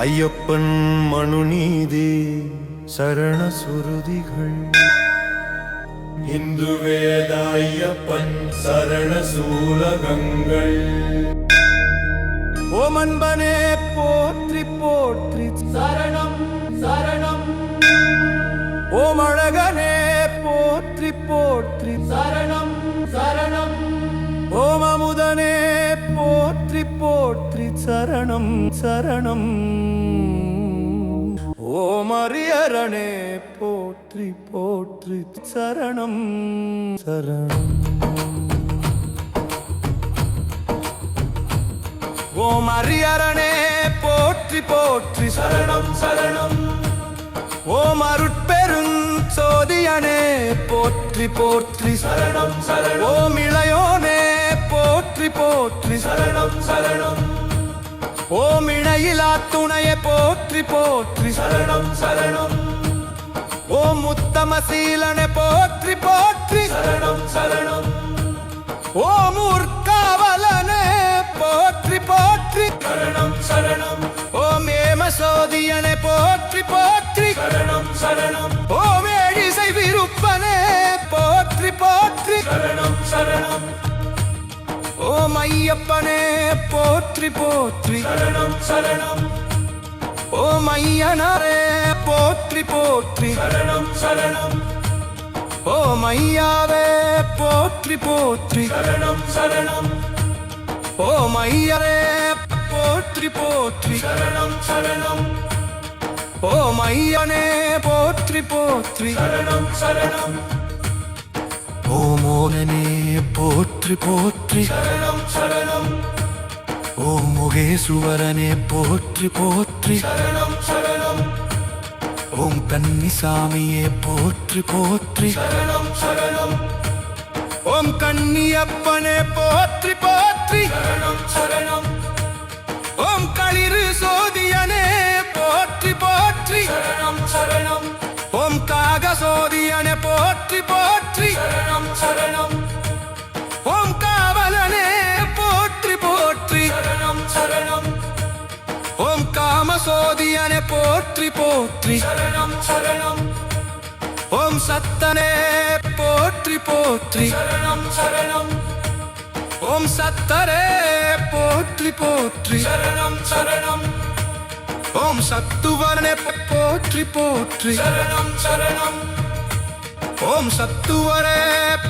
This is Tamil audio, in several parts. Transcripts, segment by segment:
ஐயப்பன் மனுநீதி சரண சுருதிகள். இந்து வேத ஐயப்பன் சரண சூலகங்கள். ஓமன்பனே போற்றி போற்றி. சரணம் சரணம். ஓமழகனே போற்றி போற்றி. சரணம் சரணம். ஓமமுதனே போற்றி போற்றி. சரணம் சரணம். ஓமரியரணே போற்றி போற்றி சரணம். சரணம். ஓம் அரியரணே போற்றி போற்றி சரணம் சரணம். ஓம் அருட்பெருஞ் சோதியனே போற்றி போற்றி சரணம் சரணம். ஓம் இளையோனே போற்றி போற்றி சரணம் சரணம். ஓம் இணையிலா துணையே போற்றி போற்றி. சரணம் சரணம். ஓம் உத்தமசீலனே போற்றி போற்றி. சரணம் சரணம். ஓம் ஊர்காவலனே போற்றி போற்றி. சரணம் சரணம். ஓம் ஏமசோதியனே போற்றி போற்றி. சரணம் சரணம். ஓம் ஏழிசை விருப்பனே போற்றி போற்றி. சரணம் சரணம். ஓம் ஐயப்பனே போற்றி போற்றி. சரணம் சரணம். ஓம் ஐயனரே போற்றி போற்றி. சரணம் சரணம். ஓம் ஐயாவே போற்றி போற்றி. சரணம் சரணம். ஓம் ஐயரே போற்றி போற்றி. சரணம் சரணம். ஓம் ஐயனே போற்றி போற்றி. சரணம் சரணம். ஓம் ஓனனே போற்றி போற்றி ஓம் முகேசுவரனே போற்றி போற்றி ஓம் கன்னிசாமியே போற்றி போற்றி ஓம் கன்னியப்பனே போற்றி போற்றி சரணம் சரணம் சரணம். ஓம் காவலனே போற்றி போற்றி. சரணம் சரணம். ஓம் காம சோதியனே போற்றி போற்றி. சரணம் சரணம். ஓம் சத்தனே போற்றி போற்றி. சரணம் சரணம். ஓம் சத்தரே போற்றி போற்றி. சரணம் சரணம். ஓம் சத்துவரனே போற்றி போற்றி. சரணம் சரணம். ஓம் சத்துவரே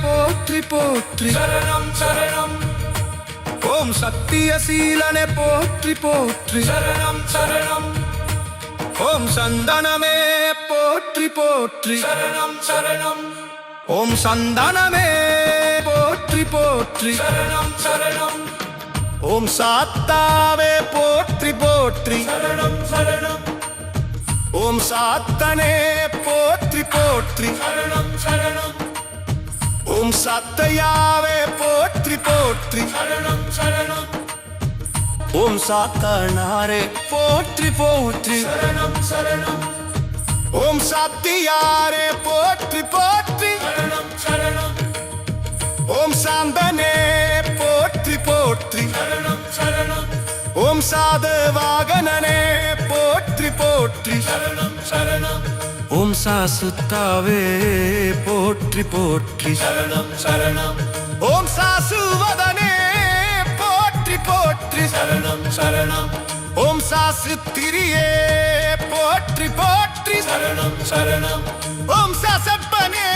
போற்றி போற்றி. சரணம் சரணம். ஓம் சத்தியசீலனே போற்றி போற்றி. சரணம் சரணம். ஓம் சந்தனமே போற்றி போற்றி. சரணம் சரணம். ஓம் சந்தனமே போற்றி போற்றி. சரணம் சரணம். ஓம் சாத்தாவே போற்றி போற்றி. சரணம் சரணம். ஓம் சாத்தனே போற்றி போற்றி. ஓம் சத்தையாவே போற்றி போற்றி. ஓம் சாத்தனாரே போற்றி போற்றி. ஓம் சத்தியாரே போற்றி போற்றி. ஓம் சாந்தனே போற்றி போற்றி. ஓம் சாதவாகனனே போற்றி போற்றி. ஓம் சாசுத்தாவே போற்றி போற்றி. ஓம் சாசுவதனே போற்றி போற்றி. ஓம் சாசு திரியே போற்றி போற்றி. ஓம் சாசப்பனே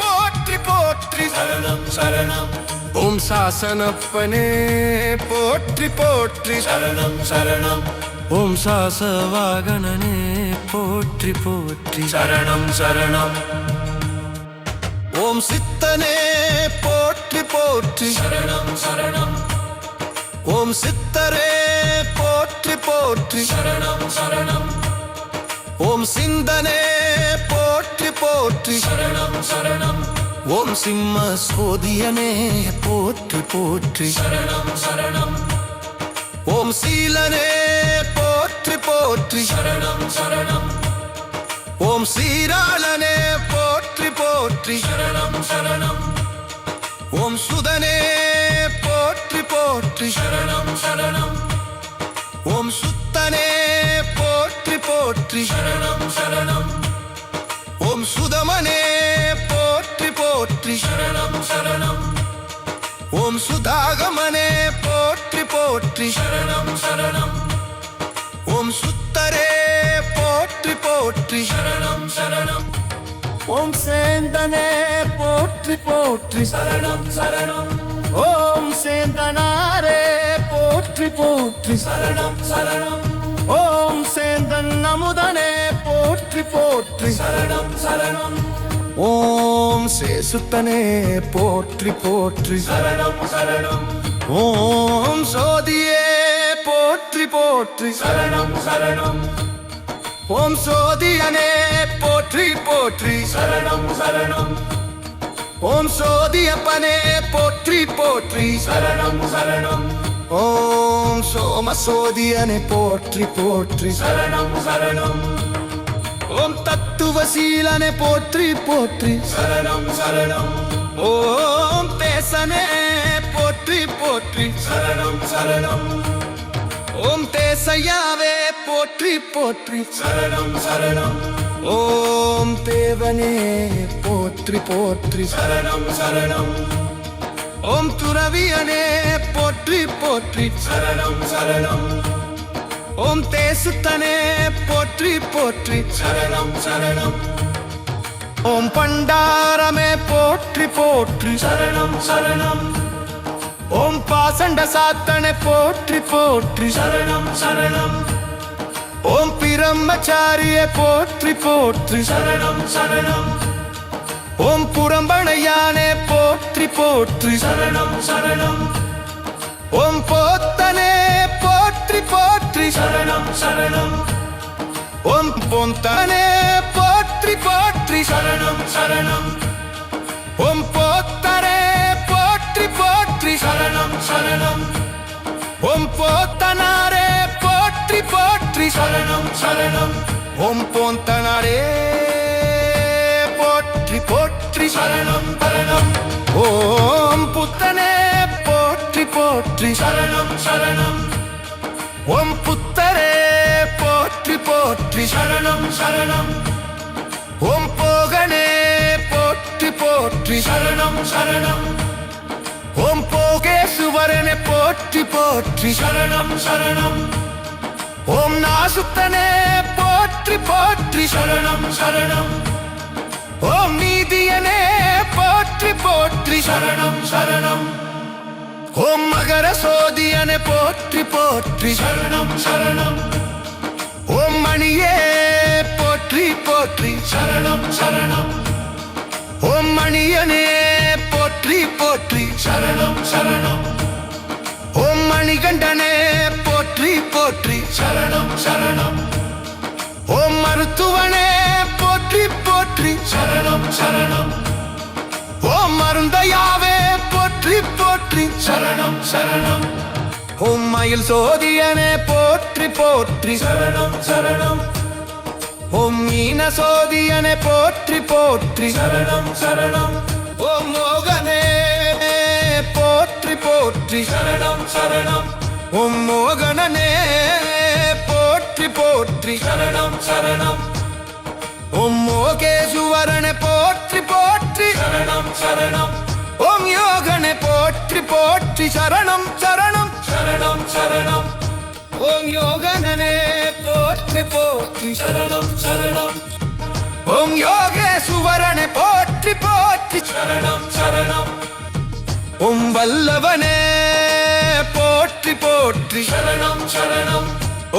போற்றி போற்றி. ஓம் சாசனப்பனே போற்றி போற்றி. சரணம் சரணம் ஓம் சாசவாகனனே போற்றி போற்றி. சரணம் சரணம். ஓம் சித்தனே போற்றி போற்றி. சரணம் சரணம். ஓம் சித்தரே போற்றி போற்றி. சரணம் சரணம். ஓம் சிந்தனே போற்றி போற்றி. சரணம் சரணம். ஓம் சிம்ம சோதியனே போற்றி போற்றி. சரணம் சரணம். ஓம் சீலனே ஓம் சீராளனே போற்றி போற்றி. சரணம் சரணம். ஓம் சுதனே போற்றி போற்றி. சரணம் சரணம். ஓம் சுத்தனே போற்றி. சரணம் சரணம். ஓம் சுதமனே போற்றி போற்றி. சரணம் சரணம். ஓம் சுதாகமனே போற்றி போற்றி. சரணம் சரணம். சேந்தனே போற்றி போற்றி. சரணம் சரணம். ஓம் சேந்தனாரே போற்றி போற்றி. சரணம் சரணம். ஓம் சேந்தன் அமுதனே போற்றி போற்றி. சரணம் சரணம். ஓம் சேசுத்தனே போற்றி போற்றி. சரணம் சரணம். ஓம் சோதியே போற்றி போற்றி. சரணம் சரணம். ஓம் சோதியனே போற்றி போற்றி. சரணம் சரணம். ஓம் சோதியப்பனே போற்றி போற்றி. சரணம் சரணம். ஓம் சோம சோதியனே போற்றி போற்றி. சரணம் சரணம். ஓம் தத்துவசீலனே போற்றி போற்றி. சரணம் சரணம். ஓம் தேசனே போற்றி போற்றி. சரணம் சரணம். ஓம் தேசையாவே போற்றி போற்றி. சரணம் சரணம். ஓம் தேவனே போற்றி போற்றி. சரணம் சரணம். ஓம் துறவியனே போற்றி போற்றி. சரணம் சரணம். ஓம் தேசுத்தனே போற்றி போற்றி. சரணம் சரணம். ஓம் பண்டாரமே போற்றி போற்றி. சரணம் சரணம். ஓம் பாசண்ட சாத்தனை போற்றி போற்றி. சரணம் சரணம். ஓம் பிரம்மச்சாரியை போற்றி போற்றி. சரணம் சரணம். ஓம் புறம்பணையானே போற்றி போற்றி. சரணம் சரணம். ஓம் போத்தனே போற்றி போற்றி. சரணம் சரணம். ஓம் பொந்தனே போற்றி போற்றி. சரணம் சரணம். சரணம். ஓம் போந்தனாரே போற்றி போற்றி. சரணம் சரணம். ஓம் புத்தனே போற்றி போற்றி. சரணம் சரணம். ஓம் புத்தரே போற்றி போற்றி. சரணம் சரணம். ஓம் போகனே போற்றி போற்றி. சரணம் சரணம். ஓம் போகேசுவரனே போற்றி போற்றி. சரணம் சரணம். ஓம் நாசுத்தனே போற்றி போற்றி. சரணம் சரணம். ஓம் நீதியனே போற்றி போற்றி. சரணம் சரணம். ஓம் மகர சோதியனே போற்றி போற்றி. சரணம் சரணம். ஓம் மணியே போற்றி போற்றி. சரணம் சரணம். ஓம் மணியனே போற்றி போற்றி. சரணம் சரணம். ஓம் மணிகண்டனே போற்றி. சரணம் சரணம் ஓ மருத்துவனே போற்றி போற்றி. சரணம் சரணம் ஓ மருந்தையாவே போற்றி போற்றி. சரணம் சரணம் உம்மையில் சோதியனே போற்றி போற்றி. சரணம் சரணம் ஓம் மீன சோதியனே போற்றி போற்றி. சரணம் சரணம் ஓம் மோகனே போற்றி போற்றி. சரணம் சரணம் ஓம் மோகனனே போற்றி போற்றி. சரணம் சரணம். ஓம் மோகேசுவரனே போற்றி போற்றி. சரணம் சரணம். ஓம் யோகனே போற்றி போற்றி. சரணம் சரணம். சரணம் சரணம். ஓம் யோகனனே போற்றி போற்றி. சரணம் சரணம். ஓம் யோகேசுவரனே போற்றி போற்றி. சரணம் சரணம். ஓம் வல்லவனே போற்றி. சரணம் சரணம்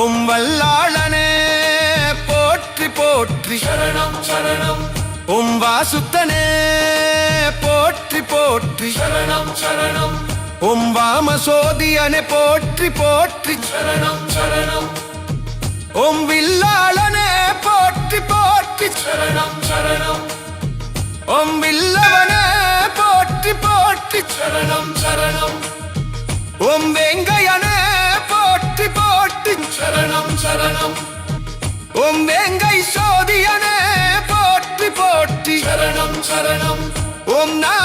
உம் வல்லாளனே போற்றி போற்றி. சரணம் சரணம் உம் வாசுத்தனே போற்றி போற்றி. சரணம் சரணம் உம் வாமசோதியனே போற்றி போற்றி. சரணம் சரணம் உம் வில்லாளனே போற்றி போற்றி. சரணம் சரணம் உம் வில்லவனே போற்றி போற்றி. சரணம் சரணம் உம் வெங்கையனே சரணம் சரணம். உம் வேங்கை சோதியனே போற்றி போற்றி. சரணம் சரணம். உம் நான்